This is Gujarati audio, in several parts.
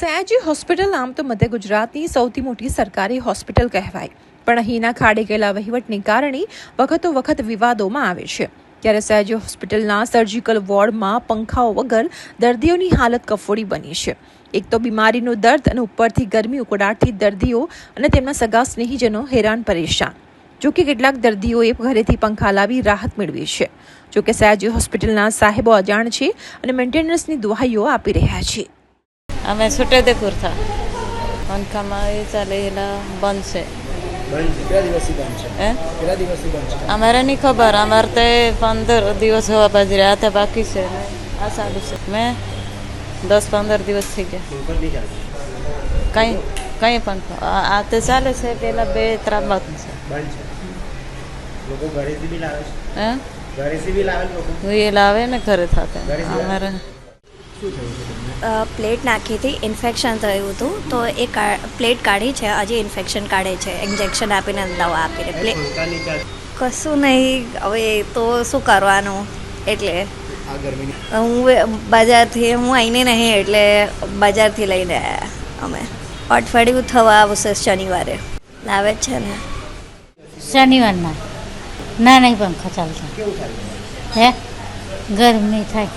સયાજી હોસ્પિટલ આમ તો મધ્ય ગુજરાતની સૌથી મોટી સરકારી હોસ્પિટલ કહેવાય. પણ અહીંના ખાડે ગયેલા વહીવટને કારણે વખતો વખત વિવાદોમાં આવે છે. ત્યારે સયાજી હોસ્પિટલના સર્જિકલ વોર્ડમાં પંખાઓ વગર દર્દીઓની હાલત કફોડી બની છે. એક તો બીમારીનો દર્દ અને ઉપરથી ગરમી ઉકળાટથી દર્દીઓ અને તેમના સગા સ્નેહીજનો હેરાન પરેશાન. જોકે કેટલાક દર્દીઓએ ઘરેથી પંખા લાવી રાહત મેળવી છે. જોકે સયાજી હોસ્પિટલના સાહેબો અજાણ છે અને મેન્ટેનન્સની દુહાઈઓ આપી રહ્યા છે. અમે છોટેદેપુર થા પંખામાં એ ચાલે એલા બંધ છે બંધ છે કેટલા દિવસથી બંધ છે હે કેટલા દિવસથી બંધ છે અમારે નહીં ખબર અમારે તો પંદર દિવસ હવા બાજુ રહ્યા તે બાકી છે ને આ સારું છે મેં દસ પંદર દિવસ થઈ ગયા પંખો જ નહીં ચાલતો કંઈ કંઈ પંખો આ આ તો ચાલે છે પેલા બે ત્રણ બંધ છે બંધ છે લોકો ઘરેથી બી લાવે છે હે ઘરેથી બી લાવે છે લોકો એ લાવે ને ઘરે થતે ઘરે થી અમારે શું થયું છે તમને અ, પ્લેટ નાખી હતી ઇન્ફેક્શન થયું હતું તો એ પ્લેટ કાઢી છે હજી ઇન્ફેક્શન કાઢે છે ઇન્જેક્શન આપીને દવા આપીને. કશું નહીં હવે તો શું કરવાનું? એટલે હું બજારથી હું આવીને નહીં એટલે બજારથી લઈને આવ્યા અમે. અઠવાડિયું થવા આવશે શનિવારે. લાવે જ છે ને. શનિવારના ના નહીં પંખા ચાલતા હે? ગરમી થાય.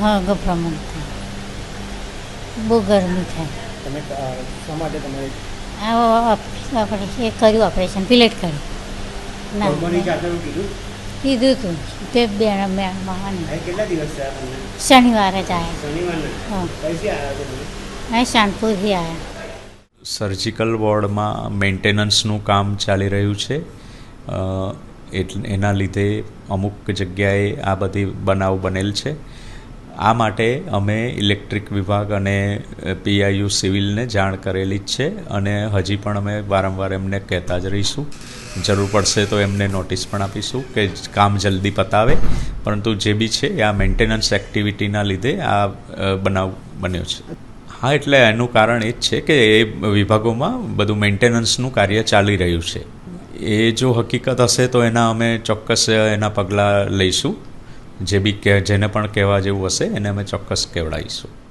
હા ગભરામણ થાય બહુ ગરમી થાય. તમે શા માટે તમારે આ એ કર્યું ઓપરેશન પિલેટ કર્યું. ના કીધું? કીધું તું તે બે કેટલા દિવસ શનિવારે જ આવ્યા હા. શાંતપુરથી આવ્યા સર્જિકલ વોર્ડમાં મેન્ટેનન્સનું કામ ચાલી રહ્યું છે. એટલે એના લીધે અમુક જગ્યાએ આ બધી બનાવ બનેલ છે. આ માટે અમે ઇલેક્ટ્રિક વિભાગ અને પીઆઈયુ સિવિલને જાણ કરેલી જ છે અને હજી પણ અમે વારંવાર એમને કહેતા જ રહીશું. જરૂર પડશે તો એમને નોટિસ પણ આપીશું કે કામ જલ્દી પતાવે. પરંતુ જે બી છે એ આ મેન્ટેનન્સ એક્ટિવિટીના લીધે આ બનાવ બન્યો છે. હા, એટલે એનું કારણ એ જ છે કે એ વિભાગોમાં બધું મેન્ટેનન્સનું કાર્ય ચાલી રહ્યું છે. એ જો હકીકત હશે તો એના અમે ચોક્કસ એના પગલાં લઈશું. જે બી કે જેને પણ કહેવા જેવું હશે એને અમે ચોક્કસ કહેવડાવીશું